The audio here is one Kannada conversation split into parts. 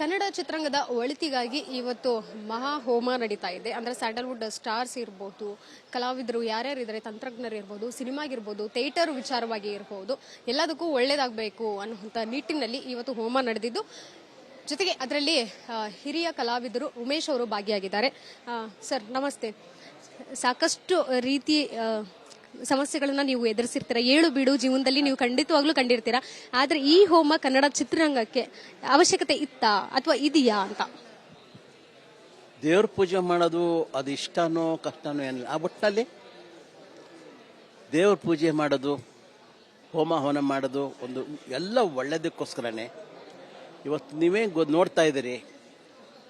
ಕನ್ನಡ ಚಿತ್ರರಂಗದ ಒಳಿತಿಗಾಗಿ ಇವತ್ತು ಮಹಾ ಹೋಮ ನಡೀತಾ ಇದೆ. ಅಂದರೆ ಸ್ಯಾಂಡಲ್ವುಡ್ ಸ್ಟಾರ್ಸ್ ಇರ್ಬೋದು, ಕಲಾವಿದರು ಯಾರ್ಯಾರು ಇದ್ದಾರೆ ತಂತ್ರಜ್ಞರು ಇರ್ಬೋದು, ಸಿನಿಮಾಗಿರ್ಬೋದು, ಥಿಯೇಟರ್ ವಿಚಾರವಾಗಿ ಇರ್ಬೋದು, ಎಲ್ಲದಕ್ಕೂ ಒಳ್ಳೇದಾಗಬೇಕು ಅನ್ನುವಂಥ ನಿಟ್ಟಿನಲ್ಲಿ ಇವತ್ತು ಹೋಮ ನಡೆದಿದ್ದು. ಜೊತೆಗೆ ಅದರಲ್ಲಿ ಹಿರಿಯ ಕಲಾವಿದರು ಉಮೇಶ್ ಅವರು ಭಾಗಿಯಾಗಿದ್ದಾರೆ. ಸರ್, ನಮಸ್ತೆ. ಸಾಕಷ್ಟು ರೀತಿ ಸಮಸ್ಯೆಗಳನ್ನ ನೀವು ಎದುರಿಸಿರ್ತೀರ. ಏಳು ಬೀಡು ಜೀವನದಲ್ಲಿ ನೀವು ಖಂಡಿತವಾಗ್ಲೂ ಕಂಡಿರ್ತೀರಾ. ಆದ್ರೆ ಈ ಹೋಮ ಕನ್ನಡ ಚಿತ್ರರಂಗಕ್ಕೆ ಅವಶ್ಯಕತೆ ಇತ್ತಾ ಅಥವಾ ಇದೆಯಾ ಅಂತ? ದೇವ್ರ ಪೂಜೆ ಮಾಡೋದು ಅದು ಇಷ್ಟನೋ ಕಷ್ಟನೋ ಏನಿಲ್ಲ. ಆ ಒಟ್ಟಲ್ಲಿ ದೇವ್ರ ಪೂಜೆ ಮಾಡೋದು, ಹೋಮ ಹವನ ಮಾಡೋದು ಒಂದು ಎಲ್ಲ ಒಳ್ಳೇದಕ್ಕೋಸ್ಕರನೇ. ಇವತ್ತು ನೀವೇ ಗೊ ನೋಡ್ತಾ ಇದ್ದೀರಿ,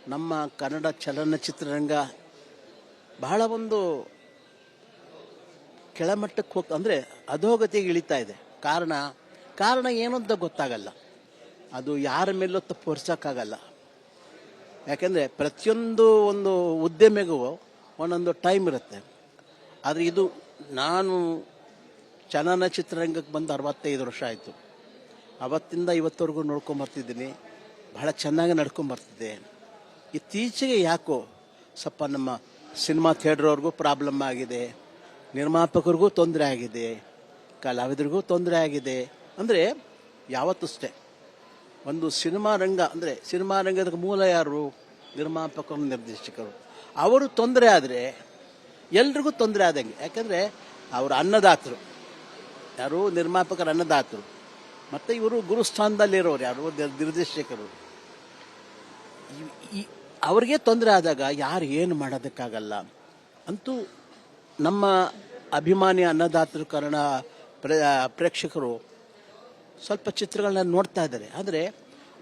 ನಮ್ಮ ಕನ್ನಡ ಚಲನಚಿತ್ರರಂಗ ಬಹಳ ಒಂದು ಕೆಳಮಟ್ಟಕ್ಕೆ ಹೋಗ್ತಾ ಅಂದರೆ ಅಧೋಗತಿಗೆ ಇಳಿತಾ ಇದೆ. ಕಾರಣ ಕಾರಣ ಏನು ಅಂತ ಗೊತ್ತಾಗಲ್ಲ. ಅದು ಯಾರ ಮೇಲೂ ತಪ್ಪು ಹೊರಿಸೋಕ್ಕಾಗಲ್ಲ ಯಾಕೆಂದರೆ ಪ್ರತಿಯೊಂದು ಒಂದು ಉದ್ಯಮಿಗೂ ಒಂದೊಂದು ಟೈಮ್ ಇರುತ್ತೆ. ಆದರೆ ಇದು ನಾನು ಚಲನಚಿತ್ರರಂಗಕ್ಕೆ ಬಂದು ಅರವತ್ತೈದು ವರ್ಷ ಆಯಿತು. ಅವತ್ತಿಂದ ಇವತ್ತವರೆಗೂ ನೋಡ್ಕೊಂಬರ್ತಿದ್ದೀನಿ ಬಹಳ ಚೆನ್ನಾಗಿ ನಡ್ಕೊಂಬರ್ತಿದ್ದೆ ಇತ್ತೀಚೆಗೆ ಯಾಕೋ ಸ್ವಲ್ಪ ನಮ್ಮ ಸಿನಿಮಾ ಥಿಯೇಟ್ರವ್ರಿಗೂ ಪ್ರಾಬ್ಲಮ್ ಆಗಿದೆ. ನಿರ್ಮಾಪಕರಿಗೂ ತೊಂದರೆ ಆಗಿದೆ, ಕಲಾವಿದರಿಗೂ ತೊಂದರೆ ಆಗಿದೆ. ಅಂದರೆ ಯಾವತ್ತೂ ಅಷ್ಟೇ ಒಂದು ಸಿನಿಮಾ ರಂಗ, ಅಂದರೆ ಸಿನಿಮಾ ರಂಗದ ಮೂಲ ಯಾರು? ನಿರ್ಮಾಪಕರು, ನಿರ್ದೇಶಕರು. ಅವರು ತೊಂದರೆ ಆದರೆ ಎಲ್ರಿಗೂ ತೊಂದರೆ ಆದಂಗೆ. ಯಾಕಂದರೆ ಅವರು ಅನ್ನದಾತರು. ಯಾರು? ನಿರ್ಮಾಪಕರು ಅನ್ನದಾತರು. ಮತ್ತು ಇವರು ಗುರುಸ್ಥಾನದಲ್ಲಿರೋರು ಯಾರು? ನಿರ್- ನಿರ್ದೇಶಕರು ಈ- ಅವ್ರಿಗೆ ತೊಂದರೆ ಆದಾಗ ಯಾರು ಏನು ಮಾಡೋದಕ್ಕಾಗಲ್ಲ ಅಂತೂ ನಮ್ಮ ಅಭಿಮಾನಿ ಅನ್ನದಾತರು ಕಾರಣ ಪ್ರ, ಪ್ರೇಕ್ಷಕರು ಸ್ವಲ್ಪ ಚಿತ್ರಗಳನ್ನ ನೋಡ್ತಾ ಇದ್ದಾರೆ. ಆದರೆ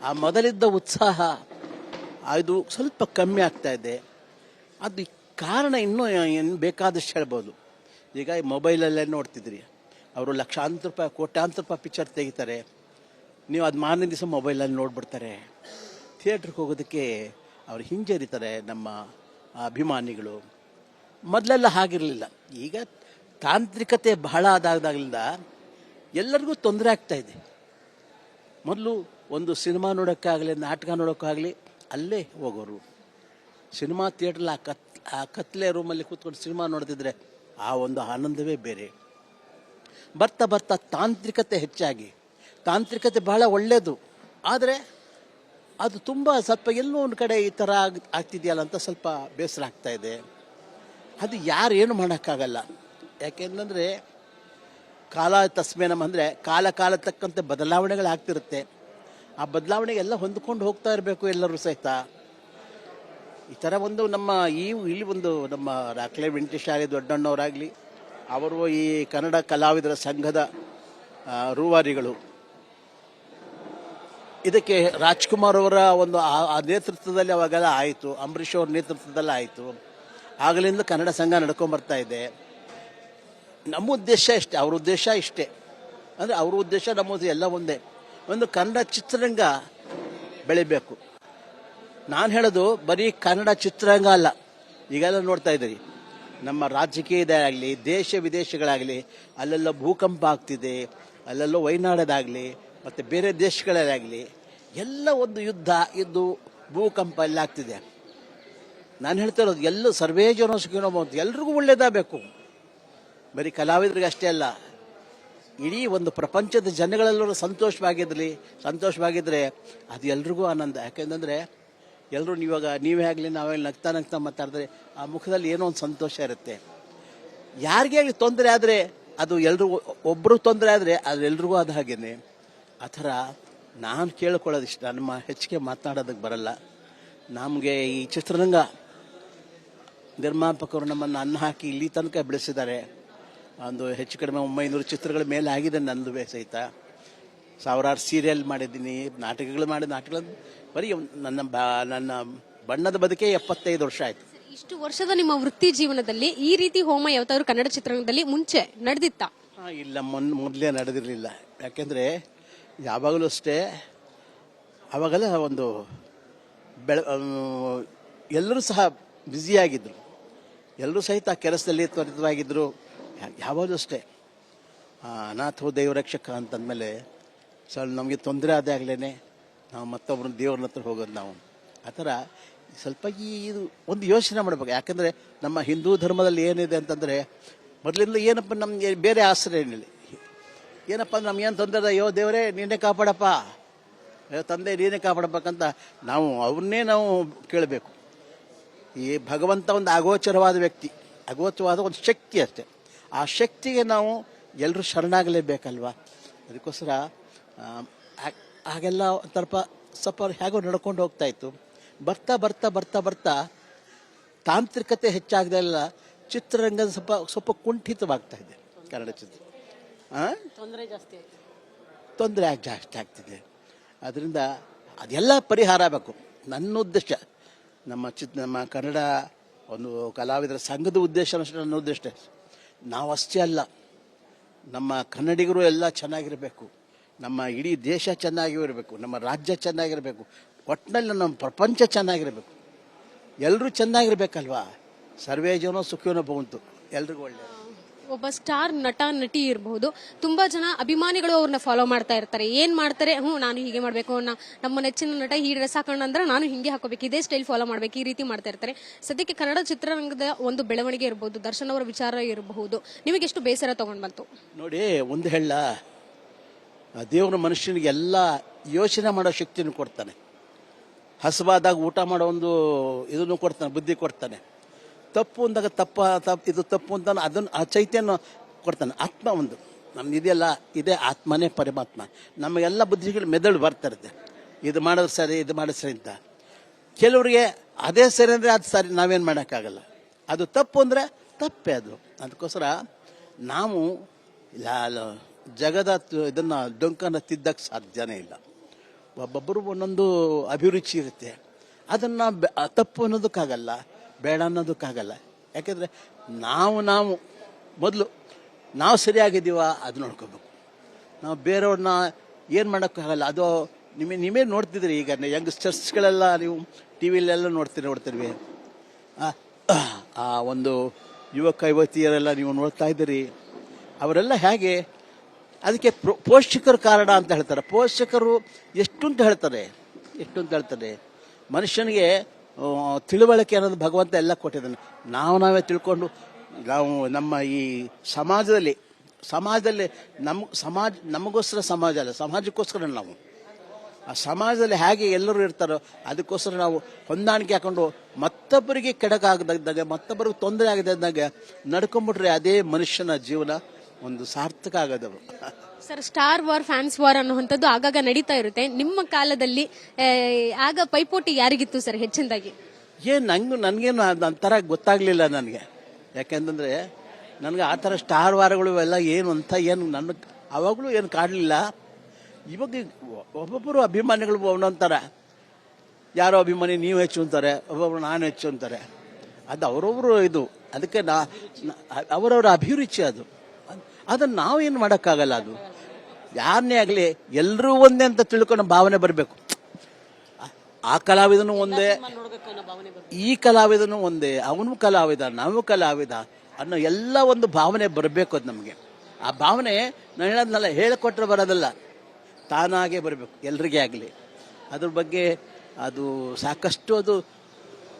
ಆ ಮೊದಲಿದ್ದ ಉತ್ಸಾಹ ಅದು ಸ್ವಲ್ಪ ಕಮ್ಮಿ ಆಗ್ತಾ ಇದೆ. ಅದು ಕಾರಣ ಇನ್ನೂ ಏನು ಬೇಕಾದಷ್ಟು ಹೇಳ್ಬೋದು. ಈಗ ಮೊಬೈಲಲ್ಲೇ ನೋಡ್ತಿದ್ರಿ ಅವರು ಲಕ್ಷಾಂತರ ರೂಪಾಯಿ, ಕೋಟ್ಯಾಂತರ ರೂಪಾಯಿ ಪಿಕ್ಚರ್ ತೆಗಿತಾರೆ. ನೀವು ಅದು ಮಾರನೇ ದಿವಸ ಮೊಬೈಲಲ್ಲಿ ನೋಡ್ಬಿಡ್ತಾರೆ. ಥಿಯೇಟ್ರಿಗೆ ಹೋಗೋದಕ್ಕೆ ಅವ್ರು ಹಿಂಜರಿತಾರೆ ನಮ್ಮ ಅಭಿಮಾನಿಗಳು. ಮೊದಲೆಲ್ಲ ಹಾಗಿರಲಿಲ್ಲ. ಈಗ ತಾಂತ್ರಿಕತೆ ಬಹಳ ಆದಾಗಿಂದ ಎಲ್ಲರಿಗೂ ತೊಂದರೆ ಆಗ್ತಾ ಇದೆ. ಮೊದಲು ಒಂದು ಸಿನಿಮಾ ನೋಡೋಕ್ಕಾಗಲಿ, ನಾಟಕ ನೋಡೋಕ್ಕಾಗಲಿ ಅಲ್ಲೇ ಹೋಗೋರು. ಸಿನಿಮಾ ಥಿಯೇಟ್ರಲ್ಲಿ ಆ ಕತ್, ಆ ಕತ್ಲೆ ರೂಮಲ್ಲಿ ಕೂತ್ಕೊಂಡು ಸಿನಿಮಾ ನೋಡ್ತಿದ್ರೆ ಆ ಒಂದು ಆನಂದವೇ ಬೇರೆ. ಬರ್ತಾ ಬರ್ತಾ ತಾಂತ್ರಿಕತೆ ಹೆಚ್ಚಾಗಿ. ತಾಂತ್ರಿಕತೆ ಬಹಳ ಒಳ್ಳೆಯದು ಆದರೆ ಅದು ತುಂಬ ಸ್ವಲ್ಪ ಎಲ್ಲೋ ಒಂದು ಕಡೆ ಈ ಥರ ಆಗ್, ಆಗ್ತಿದೆಯಲ್ಲ ಅಂತ ಸ್ವಲ್ಪ ಬೇಸರ ಆಗ್ತಾ ಇದೆ. ಅದು ಯಾರು ಏನು ಮಾಡೋಕ್ಕಾಗಲ್ಲ. ಯಾಕೆಂತಂದರೆ ಕಾಲ ತಸ್ಮೇನಮ್ ಅಂದರೆ ಕಾಲ ಕಾಲ ತಕ್ಕಂಥ ಬದಲಾವಣೆಗಳಾಗ್ತಿರುತ್ತೆ ಆ ಬದಲಾವಣೆಗೆಲ್ಲ ಹೊಂದ್ಕೊಂಡು ಹೋಗ್ತಾ ಇರಬೇಕು ಎಲ್ಲರೂ ಸಹಿತ. ಈ ಥರ ಒಂದು ನಮ್ಮ ಈ ಇಲ್ಲಿ ಒಂದು ನಮ್ಮ ರಾಕ್ಲೆ ವೆಂಕಟೇಶಾರಿ ದೊಡ್ಡಣ್ಣವರಾಗಲಿ, ಅವರು ಈ ಕನ್ನಡ ಕಲಾವಿದರ ಸಂಘದ ರೂವಾರಿಗಳು. ಇದಕ್ಕೆ ರಾಜ್ಕುಮಾರ್ ಅವರ ಒಂದು ಆ- ಆ ನೇತೃತ್ವದಲ್ಲಿ ಅವಾಗೆಲ್ಲ ಆಯಿತು, ಅಂಬರೀಷ್ ಅವ್ರ ನೇತೃತ್ವದಲ್ಲಿ ಆಯಿತು. ಆಗಲಿಂದ ಕನ್ನಡ ಸಂಘ ನಡ್ಕೊಂಬರ್ತಾ ಇದೆ. ನಮ್ಮ ಉದ್ದೇಶ ಇಷ್ಟೇ, ಅವ್ರ ಉದ್ದೇಶ ಇಷ್ಟೇ. ಅಂದರೆ ಅವ್ರ ಉದ್ದೇಶ ನಮ್ಮ ಎಲ್ಲ ಒಂದೇ. ಒಂದು ಕನ್ನಡ ಚಿತ್ರರಂಗ ಬೆಳಿಬೇಕು. ನಾನು ಹೇಳೋದು, ಬರೀ ಕನ್ನಡ ಚಿತ್ರರಂಗ ಅಲ್ಲ. ಈಗೆಲ್ಲ ನೋಡ್ತಾ ಇದ್ದೀರಿ. ನಮ್ಮ ರಾಜಕೀಯದಾಗಲಿ ದೇಶ ವಿದೇಶಗಳಾಗಲಿ, ಅಲ್ಲೆಲ್ಲ ಭೂಕಂಪ ಆಗ್ತಿದೆ, ಅಲ್ಲೆಲ್ಲೋ ವೈನಾಡದಾಗಲಿ, ಮತ್ತು ಬೇರೆ ದೇಶಗಳಲ್ಲಾಗಲಿ, ಎಲ್ಲ ಒಂದು ಯುದ್ಧ ಇದ್ದು ಭೂಕಂಪ ಎಲ್ಲ ಆಗ್ತಿದೆ. ನಾನು ಹೇಳ್ತಾ ಇರೋದು, ಎಲ್ಲ ಸರ್ವೇ ಜನ. ಎಲ್ರಿಗೂ ಒಳ್ಳೇದಾಗಬೇಕು. ಬರೀ ಕಲಾವಿದರಿಗೆ ಅಷ್ಟೇ ಅಲ್ಲ, ಇಡೀ ಒಂದು ಪ್ರಪಂಚದ ಜನಗಳೆಲ್ಲರೂ ಸಂತೋಷವಾಗಿರಲಿ ಸಂತೋಷವಾಗಿದ್ದರೆ ಅದು ಎಲ್ರಿಗೂ ಆನಂದ. ಯಾಕೆಂತಂದರೆ ಎಲ್ಲರೂ ಇವಾಗ ನೀವೇ ಆಗಲಿ, ನಾವೇ ನಗ್ತಾ ನಗ್ತಾ ಮಾತಾಡಿದ್ರೆ ಆ ಮುಖದಲ್ಲಿ ಏನೋ ಒಂದು ಸಂತೋಷ ಇರುತ್ತೆ. ಯಾರಿಗೆ ತೊಂದರೆ ಆದರೆ, ಅದು ಎಲ್ರಿಗೂ ಒಬ್ಬರು ತೊಂದರೆ ಆದರೆ ಅದು ಎಲ್ರಿಗೂ ಅದು ಹಾಗೇನೆ. ಆ ಥರ ನಾನು ಕೇಳ್ಕೊಳ್ಳೋದಿಷ್ಟ ನಮ್ಮ ಹೆಚ್ಚಿಗೆ ಮಾತನಾಡೋದಕ್ಕೆ ಬರಲ್ಲ. ನಮಗೆ ಈ ಚಿತ್ರರಂಗ ನಿರ್ಮಾಪಕರು ನಮ್ಮನ್ನು ಅನ್ನ ಹಾಕಿ ಇಲ್ಲಿ ತನಕ ಬೆಳೆಸಿದ್ದಾರೆ. ಒಂದು ಹೆಚ್ಚು ಕಡಿಮೆ ಒಂಬೈನೂರು ಚಿತ್ರಗಳ ಮೇಲೆ ಆಗಿದೆ ನಂದು ಸಹಿತ. ಸಾವಿರಾರು ಸೀರಿಯಲ್ ಮಾಡಿದ್ದೀನಿ ನಾಟಕಗಳು ಮಾಡಿದ ನಾಟಕಗಳು ಬರೀ ನನ್ನ ಬ ನನ್ನ ಬಣ್ಣದ ಬದುಕೆ ಎಪ್ಪತ್ತೈದು ವರ್ಷ ಆಯಿತು. ಇಷ್ಟು ವರ್ಷದ ನಿಮ್ಮ ವೃತ್ತಿ ಜೀವನದಲ್ಲಿ ಈ ರೀತಿ ಹೋಮ ಯಾವತ್ತಾದ್ರೂ ಕನ್ನಡ ಚಿತ್ರರಂಗದಲ್ಲಿ ಮುಂಚೆ ನಡೆದಿತ್ತಾ? ಇಲ್ಲ ಮೊನ್ ಮೊದಲೇ ನಡೆದಿರಲಿಲ್ಲ. ಯಾಕೆಂದರೆ ಯಾವಾಗಲೂ ಅಷ್ಟೇ ಆವಾಗೆಲ್ಲ ಒಂದು ಬೆಳ ಎಲ್ಲರೂ ಸಹ ಬ್ಯುಸಿಯಾಗಿದ್ದರು ಎಲ್ಲರೂ ಸಹಿತ ಕೆಲಸದಲ್ಲಿ ತ್ವರಿತವಾಗಿದ್ದರು ಯಾವಾಗಲೂ ಅಷ್ಟೇ. ಅನಾಥವು ಅನಾಥೋ ದೈವರಕ್ಷಕ ಅಂತಂದಮೇಲೆ ಸ್ವಲ್ಪ ನಮಗೆ ತೊಂದರೆ ಆದಾಗಲೇ ನಾವು ಮತ್ತೊಬ್ಬರನ್ನ ದೇವ್ರನ್ನ ಹತ್ರ ಹೋಗೋದು ನಾವು. ಆ ಥರ ಸ್ವಲ್ಪ ಈ ಇದು ಒಂದು ಯೋಚನೆ ಮಾಡಬೇಕು. ಯಾಕಂದರೆ ನಮ್ಮ ಹಿಂದೂ ಧರ್ಮದಲ್ಲಿ ಏನಿದೆ ಅಂತಂದರೆ ಮೊದಲಿಂದ ಏನಪ್ಪ ನಮಗೆ ಬೇರೆ ಆಸರೆ ಏನಿಲ್ಲ. ಏನಪ್ಪ ನಮ್ಗೇನು ತೊಂದರೆ ಅಯ್ಯೋ ದೇವರೇ, ನೀನೇ ಕಾಪಾಡಪ್ಪ. ಅಯ್ಯೋ ತಂದೆ, ನೀನೇ ಕಾಪಾಡಬೇಕಂತ ನಾವು ಅವನ್ನೇ ನಾವು ಕೇಳಬೇಕು. ಈ ಭಗವಂತ ಒಂದು ಅಗೋಚರವಾದ ವ್ಯಕ್ತಿ. ಅಗೋಚರವಾದ ಒಂದು ಶಕ್ತಿ ಅಷ್ಟೆ. ಆ ಶಕ್ತಿಗೆ ನಾವು ಎಲ್ಲರೂ ಶರಣಾಗಲೇಬೇಕಲ್ವಾ? ಅದಕ್ಕೋಸ್ಕರ ಹಾಗೆಲ್ಲ ತರಪ ಸ್ವಲ್ಪ ಸ್ವಲ್ಪ ಹೇಗೋ ನಡ್ಕೊಂಡು ಹೋಗ್ತಾ ಇತ್ತು. ಬರ್ತಾ ಬರ್ತಾ ಬರ್ತಾ ಬರ್ತಾ ತಾಂತ್ರಿಕತೆ ಹೆಚ್ಚಾಗದೆಲ್ಲ ಚಿತ್ರರಂಗದ ಸ್ವಲ್ಪ ಸ್ವಲ್ಪ ಕುಂಠಿತವಾಗ್ತಾ ಇದೆ ಕನ್ನಡ ಚಿತ್ರ? ತೊಂದರೆ ಜಾಸ್ತಿ ತೊಂದರೆ ಆಗಿ ಜಾಸ್ತಿ ಆಗ್ತಿದೆ. ಅದರಿಂದ ಅದೆಲ್ಲ ಪರಿಹಾರ ಆಗಬೇಕು. ನನ್ನ ಉದ್ದೇಶ ನಮ್ಮ ಚಿತ್ ನಮ್ಮ ಕನ್ನಡ ಒಂದು ಕಲಾವಿದರ ಸಂಘದ ಉದ್ದೇಶ ಅಷ್ಟೇ ನನ್ನ ಉದ್ದೇಶ. ನಾವು ಅಷ್ಟೇ ಅಲ್ಲ, ನಮ್ಮ ಕನ್ನಡಿಗರು ಎಲ್ಲ ಚೆನ್ನಾಗಿರಬೇಕು, ನಮ್ಮ ಇಡೀ ದೇಶ ಚೆನ್ನಾಗಿರಬೇಕು ನಮ್ಮ ರಾಜ್ಯ ಚೆನ್ನಾಗಿರಬೇಕು ಒಟ್ಟಿನಲ್ಲಿ ನಮ್ಮ ಪ್ರಪಂಚ ಚೆನ್ನಾಗಿರಬೇಕು. ಎಲ್ಲರೂ ಚೆನ್ನಾಗಿರ್ಬೇಕಲ್ವಾ? ಸರ್ವೇ ಜನ ಸುಖಿಯೋ ಬಂತು ಎಲ್ರಿಗೂ ಒಳ್ಳೆಯದು. ಒಬ್ಬ ಸ್ಟಾರ್ ನಟ, ನಟಿ ಇರಬಹುದು. ತುಂಬಾ ಜನ ಅಭಿಮಾನಿಗಳು ಅವ್ರನ್ನ ಫಾಲೋ ಮಾಡ್ತಾ ಇರ್ತಾರೆ. ಏನ್ ಮಾಡ್ತಾರೆ? ಹ್ಞೂ, ನಾನು ಹೀಗೆ ಮಾಡ್ಬೇಕು. ನಮ್ಮ ನೆಚ್ಚಿನ ನಟ ಈ ಡ್ರೆಸ್ ಹಾಕೊಂಡಂದ್ರೆ ನಾನು ಹಿಂಗೆ ಹಾಕೋಬೇಕು ಇದೇ ಸ್ಟೈಲ್ ಫಾಲೋ ಮಾಡ್ಬೇಕು. ಈ ರೀತಿ ಮಾಡ್ತಾ ಇರ್ತಾರೆ. ಸದ್ಯಕ್ಕೆ ಕನ್ನಡ ಚಿತ್ರರಂಗದ ಒಂದು ಬೆಳವಣಿಗೆ ಇರಬಹುದು. ದರ್ಶನ್ ಅವರ ವಿಚಾರ ಇರಬಹುದು. ನಿಮಗೆ ಎಷ್ಟು ಬೇಸರ ತಗೊಂಡ್ ಬಂತು? ನೋಡಿ, ಒಂದು ಹೇಳ. ದೇವರ ಮನುಷ್ಯನಿಗೆ ಎಲ್ಲ ಯೋಚನೆ ಮಾಡೋ ಶಕ್ತಿಯನ್ನು ಕೊಡ್ತಾನೆ. ಹಸುವಾದಾಗ ಊಟ ಮಾಡೋ ಒಂದು ಇದನ್ನು ಕೊಡ್ತಾನೆ, ಬುದ್ಧಿ ಕೊಡ್ತಾನೆ. ತಪ್ಪು ಅಂದಾಗ ತಪ್ಪ, ತಪ್ಪು, ಇದು ತಪ್ಪು ಅಂತ ಅದನ್ನು ಆ ಚೈತ್ಯನ ಕೊಡ್ತಾನೆ. ಆತ್ಮ ಒಂದು. ನಮ್ಮ ಇದೆಲ್ಲ ಇದೇ ಆತ್ಮನೇ ಪರಮಾತ್ಮ. ನಮಗೆಲ್ಲ ಬುದ್ಧಿಗಳು ಮೆದುಳು ಬರ್ತಾ ಇರುತ್ತೆ. ಇದು ಮಾಡೋದು ಸರಿ, ಇದು ಮಾಡೋದು ಸರಿ ಅಂತ. ಕೆಲವರಿಗೆ ಅದೇ ಸರಿ ಅಂದರೆ ಅದು ಸರಿ, ನಾವೇನು ಮಾಡೋಕ್ಕಾಗಲ್ಲ. ಅದು ತಪ್ಪು ಅಂದರೆ ತಪ್ಪೇ ಅದು. ಅದಕ್ಕೋಸ್ಕರ ನಾವು ಜಗದ ಇದನ್ನು ಇದನ್ನ ಡೊಂಕನ್ನು ತಿದ್ದಕ್ಕೆ ಸಾಧ್ಯನೇ ಇಲ್ಲ. ಒಬ್ಬೊಬ್ಬರು ಒಂದೊಂದು ಅಭಿರುಚಿ ಇರುತ್ತೆ. ಅದನ್ನು ತಪ್ಪು ಅನ್ನೋದಕ್ಕಾಗಲ್ಲ. ಬೇಡ ಅನ್ನೋದಕ್ಕಾಗಲ್ಲ. ಯಾಕೆಂದರೆ ನಾವು ನಾವು ಮೊದಲು ನಾವು ಸರಿಯಾಗಿದ್ದೀವ ಅದು ನೋಡ್ಕೋಬೇಕು. ನಾವು ಬೇರೆಯವ್ರನ್ನ ಏನು ಮಾಡೋಕ್ಕಾಗಲ್ಲ. ಅದು ನಿಮಗೆ ನೀವೇ ನೋಡ್ತಿದ್ರಿ ಈಗ ಯಂಗ್ಸ್ಟರ್ಸ್ಗಳೆಲ್ಲ ನೀವು ಟಿ ವಿಲೆಲ್ಲ ನೋಡ್ತೀರಿ ನೋಡ್ತಿರ್ವಿ ಆ- ಒಂದು ಯುವಕ, ಯುವತಿಯರೆಲ್ಲ ನೀವು ನೋಡ್ತಾ ಇದ್ದೀರಿ. ಅವರೆಲ್ಲ ಹೇಗೆ ಅದಕ್ಕೆ ಪೋಷಕರ ಕಾರಣ ಅಂತ ಹೇಳ್ತಾರೆ. ಪೋಷಕರು ಎಷ್ಟು ಅಂತ ಹೇಳ್ತಾರೆ ಎಷ್ಟು ಅಂತ ಹೇಳ್ತಾರೆ. ಮನುಷ್ಯನಿಗೆ ತಿಳುವಳಿಕೆ ಅನ್ನೋದು ಭಗವಂತ ಎಲ್ಲ ಕೊಟ್ಟಿದ್ದಾನೆ. ನಾವು ನಾವೇ ತಿಳ್ಕೊಂಡು, ನಾವು ನಮ್ಮ ಈ ಸಮಾಜದಲ್ಲಿ ಸಮಾಜದಲ್ಲಿ ನಮ್ಮ ಸಮಾಜ, ನಮಗೋಸ್ಕರ ಸಮಾಜ ಅಲ್ಲ, ಸಮಾಜಕ್ಕೋಸ್ಕರ ನಾವು. ಆ ಸಮಾಜದಲ್ಲಿ ಹೇಗೆ ಎಲ್ಲರೂ ಇರ್ತಾರೋ ಅದಕ್ಕೋಸ್ಕರ ನಾವು ಹೊಂದಾಣಿಕೆ ಹಾಕೊಂಡು ಮತ್ತೊಬ್ಬರಿಗೆ ಕೆಡಕಾಗದಾಗ, ಮತ್ತೊಬ್ಬರಿಗೆ ತೊಂದರೆ ಆಗದಾಗ ನಡ್ಕೊಂಡ್ಬಿಟ್ರೆ ಅದೇ ಮನುಷ್ಯನ ಜೀವನ. ಒಂದು ಸಾರ್ಥಕ ಆಗೋದು sir star war fans war ಅನ್ನುವಂಥದ್ದು ಆಗಾಗ ನಡೀತಾ ಇರುತ್ತೆ. ನಿಮ್ಮ ಕಾಲದಲ್ಲಿ ಆ, ಆಗ ಪೈಪೋಟಿ ಯಾರಿಗಿತ್ತು ಸರ್ ಹೆಚ್ಚಿನದಾಗಿ? ಏನು ನಂಗೂ ನನಗೇನು ಒಂಥರ ಗೊತ್ತಾಗಲಿಲ್ಲ ನನಗೆ. ಯಾಕೆಂತಂದರೆ ನನಗೆ ಆ ಥರ ಸ್ಟಾರ್ ವಾರಗಳು ಎಲ್ಲ ಏನು ಅಂತ ಏನು ನನ್ನ ಅವಾಗಲೂ ಏನು ಕಾಡಲಿಲ್ಲ ಇವಾಗ ಒಬ್ಬೊಬ್ಬರು ಅಭಿಮಾನಿಗಳು ಒಂದೊಂಥರ. ಯಾರೋ ಅಭಿಮಾನಿ ನೀವು ಹೆಚ್ಚು ಅಂತಾರೆ ಒಬ್ಬೊಬ್ರು ನಾನು ಹೆಚ್ಚು ಅಂತಾರೆ. ಅದು ಅವರೊಬ್ಬರು ಇದು. ಅದಕ್ಕೆ ನಾ- ಅವರವರ ಅಭಿರುಚಿ ಅದು. ಅದನ್ನು ನಾವೇನ್ ಮಾಡೋಕ್ಕಾಗಲ್ಲ ಅದು. ಯಾರನ್ನೇ ಆಗಲಿ ಎಲ್ಲರೂ ಒಂದೇ ಅಂತ ತಿಳ್ಕೊಂಡು ಭಾವನೆ ಬರಬೇಕು. ಆ ಕಲಾವಿದನು ಒಂದೇ, ಈ ಕಲಾವಿದನು ಒಂದೇ, ಅವನು ಕಲಾವಿದ, ನಾವು ಕಲಾವಿದ ಅನ್ನೋ ಎಲ್ಲ ಒಂದು ಭಾವನೆ ಬರಬೇಕು ಅದು ನಮಗೆ. ಆ ಭಾವನೆ ನಾನು ಹೇಳೋದ್ನಲ್ಲ, ಹೇಳಿಕೊಟ್ರೆ ಬರೋದಲ್ಲ. ತಾನಾಗೆ ಬರಬೇಕು, ಎಲ್ರಿಗೇ ಆಗಲಿ. ಅದ್ರ ಬಗ್ಗೆ ಅದು ಸಾಕಷ್ಟು ಅದು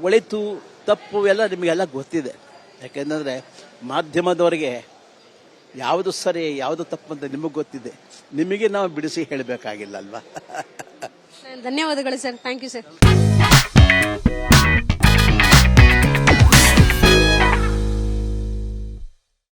ಒಳಿತು, ತಪ್ಪು ಎಲ್ಲ ನಿಮಗೆಲ್ಲ ಗೊತ್ತಿದೆ. ಯಾಕೆಂದರೆ ಮಾಧ್ಯಮದವರಿಗೆ ಯಾವುದು ಸರಿ, ಯಾವುದು ತಪ್ಪು ಅಂತ ನಿಮಗೆ ಗೊತ್ತಿದೆ. ನಿಮಗೆ ನಾವು ಬಿಡಿಸಿ ಹೇಳಬೇಕಾಗಿಲ್ಲ ಅಲ್ವಾ? ಧನ್ಯವಾದಗಳು ಸರ್. Thank you sir